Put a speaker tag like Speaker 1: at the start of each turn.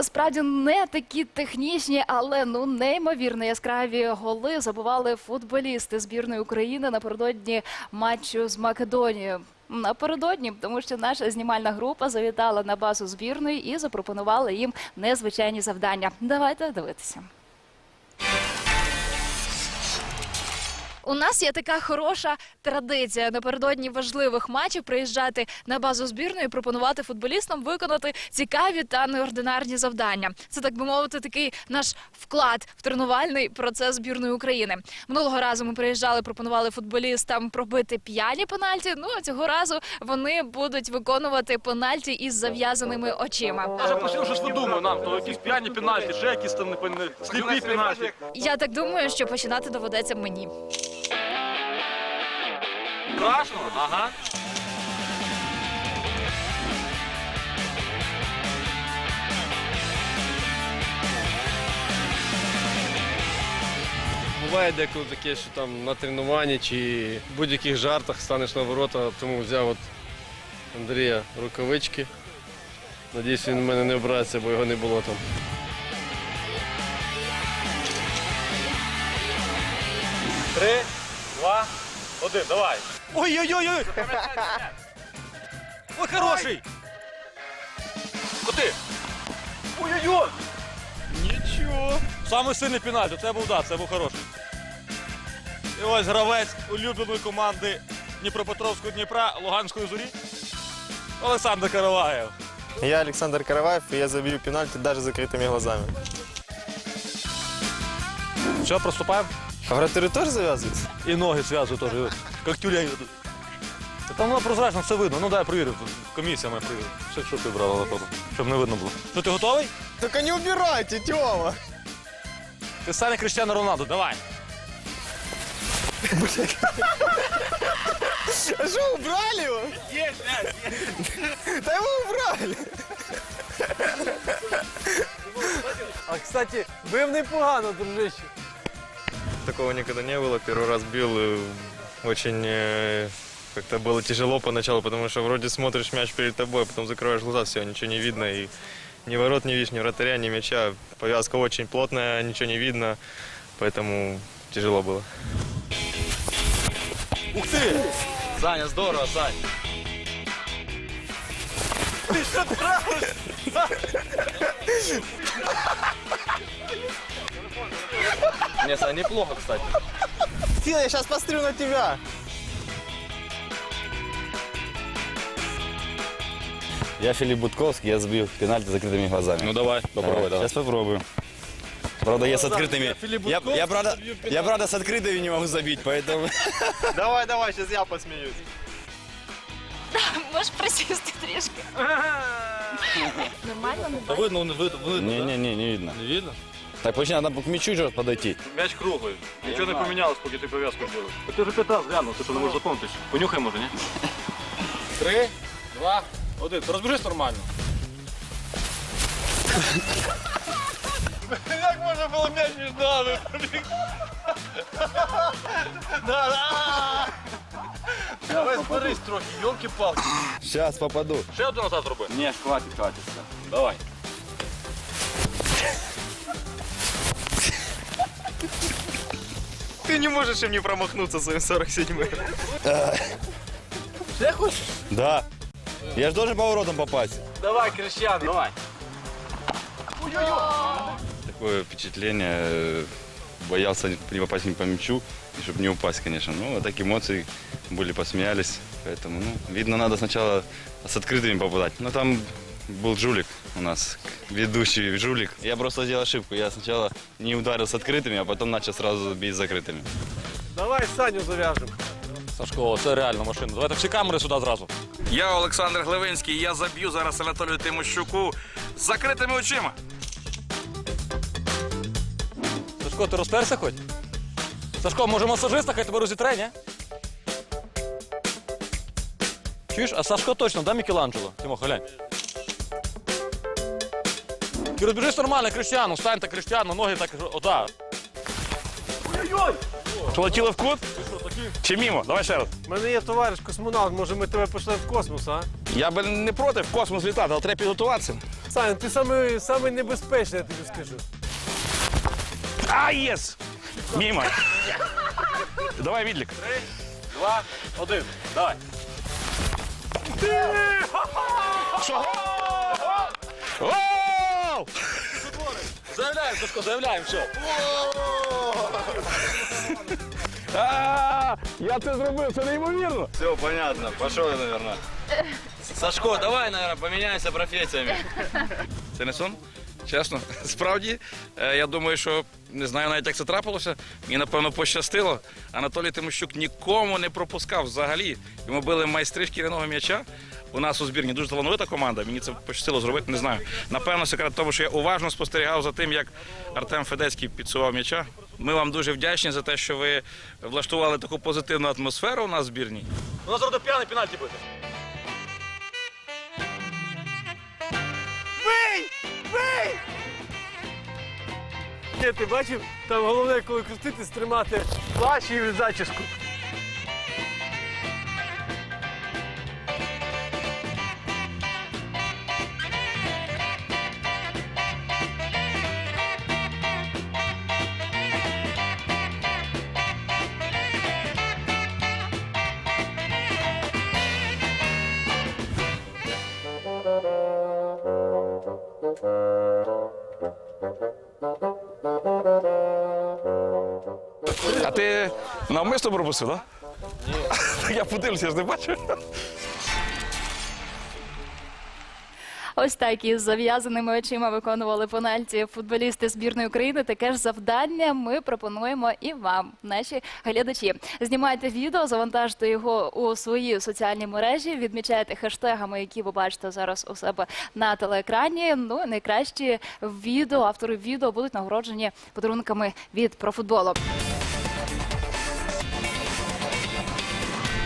Speaker 1: Справді не такі технічні, але ну неймовірно яскраві голи забували футболісти збірної України напередодні матчу з Македонією. Напередодні, тому що наша знімальна група завітала на базу збірної і запропонувала їм незвичайні завдання. Давайте дивитися. У нас є така хороша традиція напередодні важливих матчів приїжджати на базу збірної, і пропонувати футболістам виконати цікаві та неординарні завдання. Це так би мовити, такий наш вклад в тренувальний процес збірної України. Минулого разу ми приїжджали, пропонували футболістам пробити п'яні пенальті. Ну а цього разу вони будуть виконувати пенальті із зав'язаними очима.
Speaker 2: Я вже постійно щось видумую нам, то якісь п'яні пенальті, ще якісь там не сліпі пенальті.
Speaker 1: Я так думаю, що починати доведеться мені.
Speaker 2: Страшно? Ага.
Speaker 3: Буває деколи таке, що там на тренуванні чи в будь-яких жартах станеш на ворота, тому взяв от Андрія рукавички. Надіюсь, він в мене не образиться, бо його не було там.
Speaker 2: Три, два, один, давай. Ой-ой-ой! Ой, хороший! Куди? Ой-ой-ой! Нічого. Самий сильний пенальті, це був да, це був хороший. І ось гравець улюбленої команди Дніпропетровського Дніпра Луганської зорі. Олександр Караваєв.
Speaker 4: Я Александр Караваев, и я забью пенальти даже с закрытыми глазами.
Speaker 2: Все, приступаємо.
Speaker 4: А вратарю тоже завязываются?
Speaker 2: І ноги зв'язую теж, як тюлень. Та Там воно прозрачно, все видно. Ну дай перевірю. тут Комісія має перевірити. Що, що ти брала на фото? Щоб не видно було. Ну ти готовий?
Speaker 4: Только не убирайте, Тёма!
Speaker 2: Ти стане Кріштиану Роналду, давай.
Speaker 4: А что, убрали его? Да его убрали!
Speaker 3: А кстати, бив непогано, дружище.
Speaker 4: Такого никогда не было. Первый раз бил, э, очень э, как-то было тяжело поначалу, потому что вроде смотришь мяч перед тобой, а потом закрываешь глаза, все, ничего не видно. И ни ворот не видишь, ни вратаря, ни мяча. Повязка очень плотная, ничего не видно, поэтому тяжело было.
Speaker 2: Ух ти!
Speaker 4: Саня, здорово, Сань. Не, Сань, неплохо, кстати. Фил, я сейчас пострю на тебя.
Speaker 5: Я Филипп Будковский, я забил пенальти с закрытыми глазами.
Speaker 2: Ну давай, попробуй, давай.
Speaker 5: Сейчас попробую. Правда, я с открытыми.
Speaker 3: Филипп
Speaker 5: Я, я, правда, я, правда, с открытыми не могу забить, поэтому...
Speaker 4: Давай, давай, сейчас я посмеюсь.
Speaker 1: Можеш присісти трішки. Нормально не
Speaker 2: Та видно, не видно, видно. да?
Speaker 5: Не-не-не, не видно.
Speaker 2: Не видно?
Speaker 5: Так, почему надо к мячу же подойти?
Speaker 2: М'яч круглий. Нічого не помінялось, поки ти пов'язку зробив. Ти вже п'ять разів глянув, ти що не можеш запомнити. Понюхай може, ні? Три, два, один. Ти розберись нормально. Як можна було м'яч між нами? Давай зберись трохи, йолки-палки.
Speaker 5: Сейчас попаду.
Speaker 2: Ще один назад зроби.
Speaker 5: Не, хватит, хватит.
Speaker 2: Давай.
Speaker 4: Ты не можешь им не промахнуться своим 47-м.
Speaker 5: Да. Я же должен поворотом попасть.
Speaker 2: Давай, Крещан, давай.
Speaker 5: Такое впечатление. э, Боялся не попасть не по мячу, и чтобы не упасть, конечно. Ну, вот так эмоции были, посмеялись. Поэтому, ну, видно, надо сначала с открытыми попадать. Но там был жулик у нас, ведущий жулик. Я просто сделал ошибку. Я сначала не ударил с открытыми, а потом начал сразу бить с закрытыми.
Speaker 3: Давай Саню зав'яжемо.
Speaker 2: Сашко, це реальна машина. Давайте всі камери сюди зразу.
Speaker 6: Я Олександр Гливинський. Я заб'ю зараз Анатолію Тимощуку з закритими очима.
Speaker 2: Сашко, ти розтерся хоч? Сашко, може масажиста, хай тебе розітре, ні? Чуєш, а Сашко точно, да, Мікеланджело? Тимоха, глянь. Ти розбіжись нормально, Крещану, встань так Крещану, ноги так, ота.
Speaker 6: Полетіли в кут? Чи мімо? Давай ще раз.
Speaker 3: У мене є товариш космонавт, може ми тебе пошлемо в космос, а?
Speaker 6: Я би не проти в космос літати, але треба підготуватися.
Speaker 7: Сань, ти самий, самий небезпечний, я тобі скажу.
Speaker 6: А, єс! Мімо. Давай відлік.
Speaker 2: Три, Два, один. Давай.
Speaker 6: Що?
Speaker 2: Заявляємо, Сашко, заявляємо, все.
Speaker 6: А, Я це зробив, це неймовірно.
Speaker 5: Все понятно, пошел я, наверное. Сашко, давай, наверное, поменяемся профессиями.
Speaker 6: Це не сон? Чесно, справді, е, я думаю, що не знаю навіть, як це трапилося. Мені напевно пощастило. Анатолій Тимощук нікому не пропускав взагалі. Йому били майстри шкіряного м'яча. У нас у збірні дуже талановита команда. Мені це пощастило зробити, не знаю. Напевно, секрет тому, що я уважно спостерігав за тим, як Артем Федецький підсував м'яча. Ми вам дуже вдячні за те, що ви влаштували таку позитивну атмосферу у нас в збірні.
Speaker 2: У нас зараз п'яний пенальті бити.
Speaker 7: Ні, ти бачив, там головне, коли крутитись, тримати плащ і зачіску.
Speaker 6: А ти навмисно пропустив, так? Ні. Я подивлюся, я ж не бачу.
Speaker 1: Ось так із зав'язаними очима виконували пенальті футболісти збірної України. Таке ж завдання ми пропонуємо і вам, наші глядачі. Знімайте відео, завантажте його у свої соціальні мережі, відмічайте хештегами, які ви бачите зараз у себе на телеекрані. Ну найкращі відео, автори відео будуть нагороджені подарунками від профутболу.